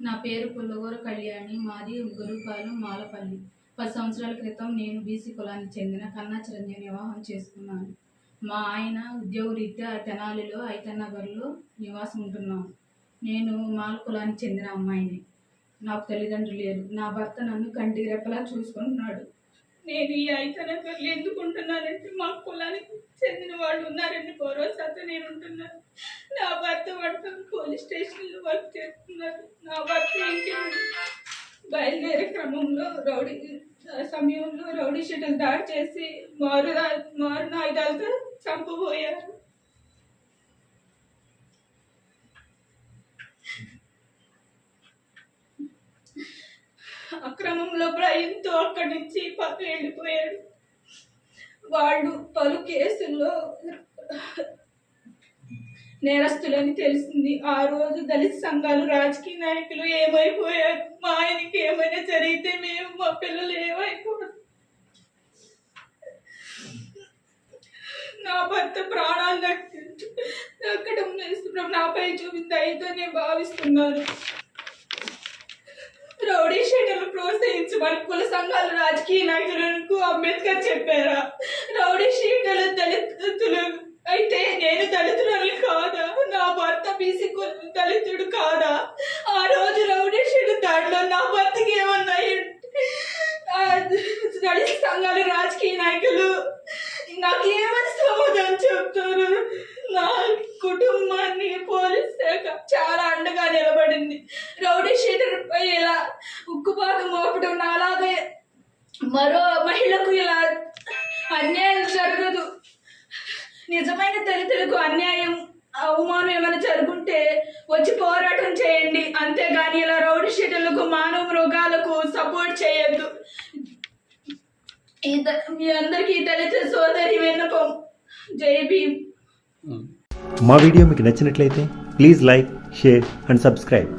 నా పేరు పుల్లగూర కళ్యాణి మాది గురుపాలు మాలపల్లి. పది సంవత్సరాల క్రితం నేను బీసీ కులానికి చెందిన కన్నా చిరంజీవి వివాహం చేసుకున్నాను. మా ఆయన ఉద్యోగరీత్యా తెనాలిలో ఐతన్నగర్లో నివాసం ఉంటున్నాం నేను మాల కులానికి చెందిన అమ్మాయిని. నాకు తల్లిదండ్రులు లేరు. నా భర్త నన్ను కంటికి రెప్పలా చూసుకుంటున్నాడు. నేను ఈ ఐతనగర్లు ఎందుకుంటున్నానంటే మా కులానికి చెందిన వాళ్ళు ఉన్నారని భరోసాతో నేను ఉంటున్నాను. నా భర్త పడుతుంది పోలీస్ స్టేషన్లో వర్క్ చేస్తున్నారు. నా భర్త ఇంటి బయలుదేరే క్రమంలో రౌడీ సమయంలో రౌడీ షీటలు దాడి చేసి మారు మారు ఆయుధాలతో చంపబోయారు. అబ్రాహింతో అక్కడి నుంచి పక్కన వెళ్ళిపోయాడు. వాళ్ళు పలు కేసుల్లో నేరస్తులని తెలిసింది. ఆ రోజు దళిత సంఘాలు రాజకీయ నాయకులు ఏమైపోయారు? మా ఆయనకి ఏమైనా జరిగితే మేము మా పిల్లలు ఏమైపోయారు నా భర్త ప్రాణాలు దక్కించు దక్కడం నా నాపై చూపింది అయితే నేను భావిస్తున్నాను రౌడీషీటర్లు ప్రోత్సహించమని కుల సంఘాల రాజకీయ నాయకులకు అంబేద్కర్ చెప్పారా? రౌడీషీటర్లు దళితులు అయితే నేను దళితురాలు కాదా? నా భర్త బీసీ కుల దళితుడు కాదా? ఆ రోజు రౌడీ దాడిలో దాంట్లో నా భర్తకి ఏమన్నా దళిత సంఘాల రాజకీయ నాయకులు నాకు ఏమని సమాధానం చెప్తారు? రౌడీ షీటర్ ఉక్కుపాదం మోపడం నాలాగే మరో మహిళకు ఇలా అన్యాయం జరగదు. నిజమైన దళితులకు అన్యాయం అవమానం ఏమైనా జరుగుంటే వచ్చి పోరాటం చేయండి. అంతేగాని ఇలా రౌడీ షీటర్లకు మానవ మృగాలకు సపోర్ట్ చేయొద్దు. మీ అందరికీ దళిత సోదరి విన్నపం. జై భీమ్. మా వీడియో మీకు నచ్చినట్లయితే please like share and subscribe.